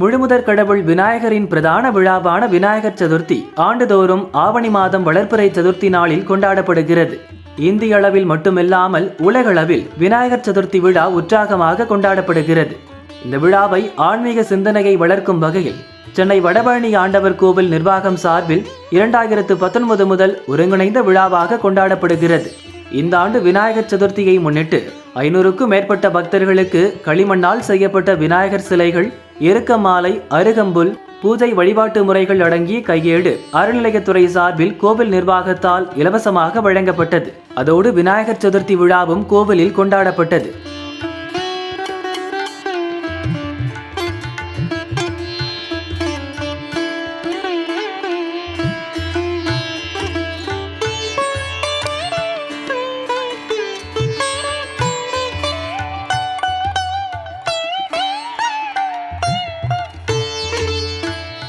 முழுமுதற் கடவுள் விநாயகரின் பிரதான விழாவான விநாயகர் சதுர்த்தி ஆண்டுதோறும் ஆவணி மாதம் வளர்ப்புறை சதுர்த்தி நாளில் கொண்டாடப்படுகிறது. இந்திய அளவில் மட்டுமில்லாமல் உலகளவில் விநாயகர் சதுர்த்தி விழா உற்சாகமாக கொண்டாடப்படுகிறது. இந்த விழாவை ஆன்மீக சிந்தனையை வளர்க்கும் வகையில் சென்னை வடபழனி ஆண்டவர் கோவில் நிர்வாகம் சார்பில் இரண்டாயிரத்து பத்தொன்பது முதல் ஒருங்கிணைந்த விழாவாக கொண்டாடப்படுகிறது. இந்த ஆண்டு விநாயகர் சதுர்த்தியை முன்னிட்டு ஐநூறுக்கும் மேற்பட்ட பக்தர்களுக்கு களிமண்ணால் செய்யப்பட்ட விநாயகர் சிலைகள் எருக்க மாலை அருகம்புல் பூஜை வழிபாட்டு முறைகள் அடங்கிய கையேடு அறநிலையத்துறை சார்பில் கோவில் நிர்வாகத்தால் இலவசமாக வழங்கப்பட்டது. அதோடு விநாயகர் சதுர்த்தி விழாவும் கோவிலில் கொண்டாடப்பட்டது.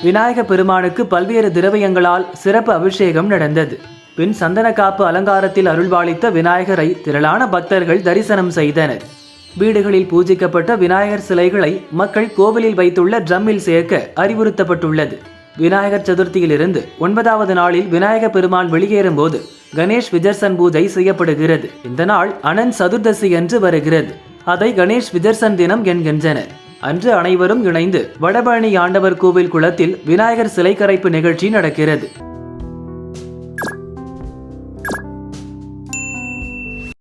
விநாயக பெருமானுக்கு பல்வேறு திரவியங்களால் சிறப்பு அபிஷேகம் நடந்தது. பின் சந்தன காப்பு அலங்காரத்தில் அருள்பாலித்த விநாயகரை திரளான பக்தர்கள் தரிசனம் செய்தனர். வீடுகளில் பூஜிக்கப்பட்ட விநாயகர் சிலைகளை மக்கள் கோவிலில் வைத்துள்ள ட்ரம்மில் சேர்க்க அறிவுறுத்தப்பட்டுள்ளது. விநாயகர் சதுர்த்தியிலிருந்து ஒன்பதாவது நாளில் விநாயக பெருமான் வெளியேறும் போது கணேஷ் விஜர்சன் பூஜை செய்யப்படுகிறது. இந்த நாள் அனந்த் சதுர்தசி என்று வருகிறது. அதை கணேஷ் விஜர்சன் தினம் என்கின்றனர். அன்று அனைவரும் இணைந்து வடபழனி ஆண்டவர் கோவில் குளத்தில் விநாயகர் சிலை கரைப்பு நிகழ்ச்சி நடக்கிறது.